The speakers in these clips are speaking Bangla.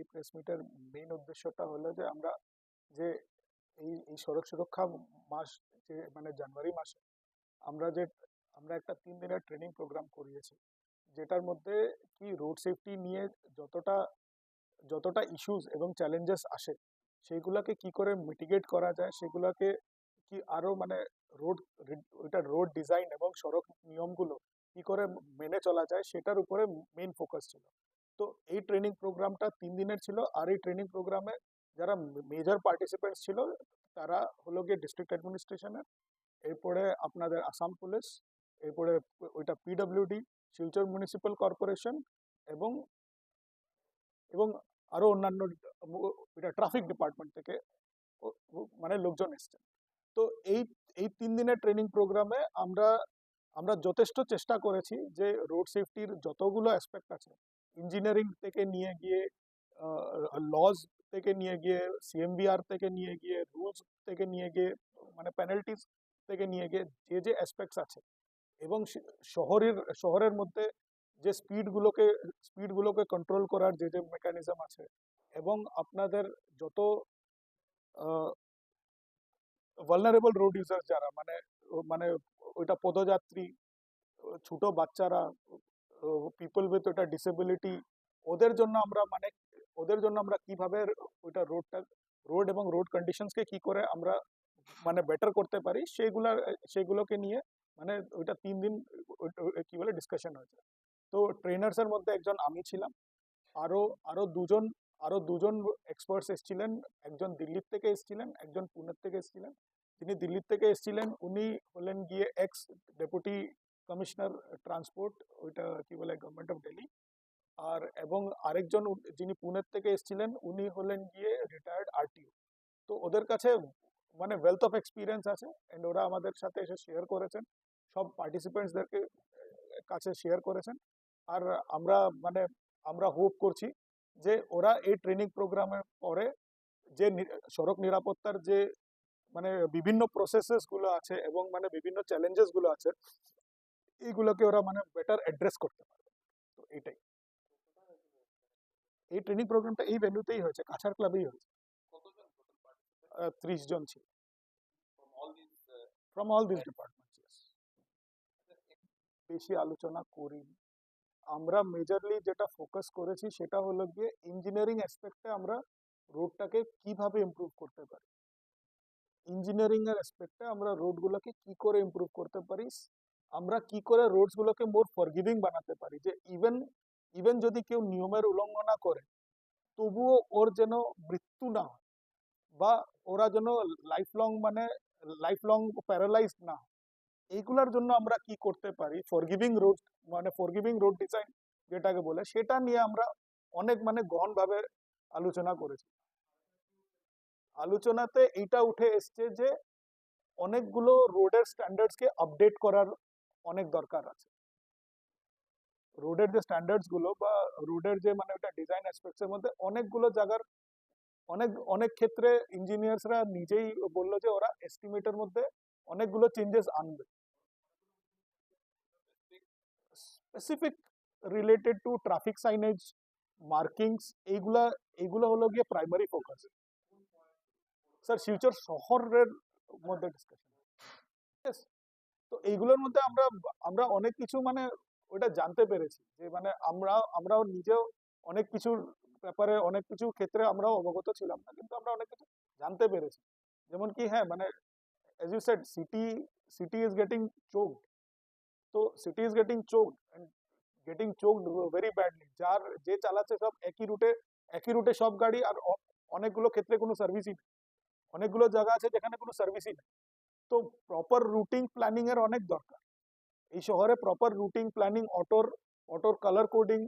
এই প্রেস মিটের মেইন উদ্দেশ্যটা হলো যে, আমরা যে এই এই সড়ক সুরক্ষা মাস যে মানে জানুয়ারি মাসে আমরা যে, আমরা একটা তিন দিনের ট্রেনিং প্রোগ্রাম করিয়েছি। যেটার মধ্যে কি রোড সেফটি নিয়ে যতটা যতটা ইস্যুস এবং চ্যালেঞ্জেস আসে, সেইগুলোকে কি করে মিটিগেট করা যায়, সেগুলোকে কি আরও মানে রোড ওইটা রোড ডিজাইন এবং সড়ক নিয়মগুলো কি করে মেনে চলা যায়, সেটার উপরে মেইন ফোকাস ছিল। তো এই ট্রেনিং প্রোগ্রামটা তিন দিনের ছিল। আর এই ট্রেনিং প্রোগ্রামে যারা মেজর পার্টিসিপেন্টস ছিল, তারা হলো গিয়ে ডিস্ট্রিক্ট অ্যাডমিনিস্ট্রেশনের এরপরে আপনাদের আসাম পুলিশ এরপরে ওইটা পিডব্লিউডি শিলচর মিউনিসিপ্যাল কর্পোরেশন এবং এবং আরও অন্যান্য এটা ট্রাফিক ডিপার্টমেন্ট থেকে মানে লোকজন এসছেন তো এই এই তিন দিনের ট্রেনিং প্রোগ্রামে আমরা আমরা যথেষ্ট চেষ্টা করেছি যে রোড সেফটির যতগুলো অ্যাসপেক্ট আছে ইঞ্জিনিয়ারিং থেকে নিয়ে গিয়ে লজ থেকে নিয়ে গিয়ে সিএমবিআর থেকে নিয়ে গিয়ে রুলস থেকে নিয়ে গিয়ে মানে পেনাল্টিস থেকে নিয়ে গিয়ে যে যে অ্যাসপেক্টস আছে এবং শহরের শহরের মধ্যে যে স্পিডগুলোকে স্পিডগুলোকে কন্ট্রোল করার যে যে মেকানিজম আছে এবং আপনাদের যত ভালনারেবল রোড ইউজার যারা মানে মানে ওইটা পদযাত্রী, ছোট বাচ্চারা পিপল উইথ ওটা ডিসেবিলিটি ওদের জন্য আমরা মানে ওদের জন্য আমরা কীভাবে ওইটা রোডটা রোড এবং রোড কন্ডিশনসকে কি করে আমরা মানে বেটার করতে পারি, সেগুলা, সেগুলোকে নিয়ে মানে ওইটা তিন দিন কি বলে ডিসকাশন হয়েছে। তো ট্রেনার্সের মধ্যে একজন আমি ছিলাম আরও আরও দুজন আরও দুজন এক্সপার্টস এসেছিলেন, একজন দিল্লির থেকে এসেছিলেন, একজন পুনের থেকে এসেছিলেন। যিনি দিল্লির থেকে এসেছিলেন, উনি হলেন গিয়ে এক্স ডেপুটি কমিশনার ট্রান্সপোর্ট, ওইটা কি বলে গভর্নমেন্ট অফ দিল্লি আর এবং আরেকজন যিনি পুনের থেকে এসেছিলেন, উনি হলেন গিয়ে রিটায়ার্ড আরটিও তো ওদের কাছে মানে ওয়েলথ অফ এক্সপিরিয়েন্স আছে অ্যান্ড ওরা আমাদের সাথে এসে শেয়ার করেছেন, সব পার্টিসিপেন্টসদেরকে কাছে শেয়ার করেছেন, আর আমরা মানে আমরা হোপ করছি যে ওরা এই ট্রেনিং প্রোগ্রামের পরে যে সড়ক নিরাপত্তার যে মানে বিভিন্ন প্রসেসেসগুলো আছে এবং মানে বিভিন্ন চ্যালেঞ্জেসগুলো আছে এইগুলোকে ওরা মানে বেটার অ্যাড্রেস করতে পারবে। তো এটাই। এই ট্রেনিং প্রোগ্রামটা এই ভেন্যুতেই হয়েছে, কাছাড় ক্লাবেই হয়েছে। ত্রিশ জন ছিল। ফ্রম অল দিস ডিপার্টমেন্টস বেশি আলোচনা করি আমরা মেজারলি যেটা ফোকাস করেছি সেটা হলো গিয়ে ইঞ্জিনিয়ারিং অ্যাসপেক্টে আমরা রোডটাকে কীভাবে ইমপ্রুভ করতে পারি। ইঞ্জিনিয়ারিং এর অ্যাসপেক্টে আমরা রোডগুলোকে কি করে ইমপ্রুভ করতে পারি আমরা কি করে রোডস গুলোকে মোর ফরগিভিং বানাতে পারি? যে ইভেন ইভেন যদি কেউ নিয়মের উল্লঙ্ঘনা করে, তবুও ওর যেন মৃত্যু না হয় বা ওরা যেন লাইফ লং মানে লাইফ লং প্যারালাইজ না এইগুলোর জন্য আমরা কি করতে পারি? ফরগিভিং রোড মানে ফরগিভিং রোড ডিজাইন যেটাকে বলে, সেটা নিয়ে আমরা অনেক মানে গহনভাবে আলোচনা করেছি। আলোচনাতে এইটা উঠে এসছে যে অনেকগুলো রোডের স্ট্যান্ডার্ডস কে আপডেট করার অনেক দরকার আছে। রোডের যে স্ট্যান্ডার্ডসগুলো বা রোডের যে মানে ওটা ডিজাইন অ্যাসপেক্টস এর মধ্যে অনেকগুলো জায়গার অনেক অনেক ক্ষেত্রে ইঞ্জিনিয়ার্সরা নিজেই বলল যে ওরা এস্টিমেটের মধ্যে অনেকগুলো চেঞ্জেস আনবে। Specific related to traffic signage markings এইগুলা, এইগুলো হলো গিয়ে প্রাইমারি ফোকাস স্যার ফিউচার শহরের মধ্যে ডিসকাশন তো এইগুলোর মধ্যে আমরা আমরা অনেক কিছু মানে ওটা জানতে পেরেছি যে মানে আমরা, আমরাও নিজেও অনেক কিছুর ব্যাপারে, অনেক কিছু ক্ষেত্রে আমরাও অবগত ছিলাম না, কিন্তু আমরা অনেক কিছু জানতে পেরেছি। যেমন কি হ্যাঁ মানে as you said, city city is getting choked. তো is getting choked and getting choked very badly. যার, যে চালাচ্ছে সব একই রুটে একই রুটে সব গাড়ি আর অনেকগুলো ক্ষেত্রে কোনো সার্ভিসই নেই। অনেকগুলো জায়গা আছে যেখানে কোনো সার্ভিসই নেই। তো প্রপার রুটিং প্ল্যানিং এর অনেক দরকার। এই শহরে প্রপার রুটিং প্ল্যানিং অটোর অটোর কালার কোডিং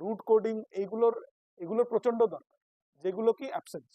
রুট কোডিং এইগুলোর, এগুলোর প্রচণ্ড দরকার, যেগুলো কি অ্যাবসেন্স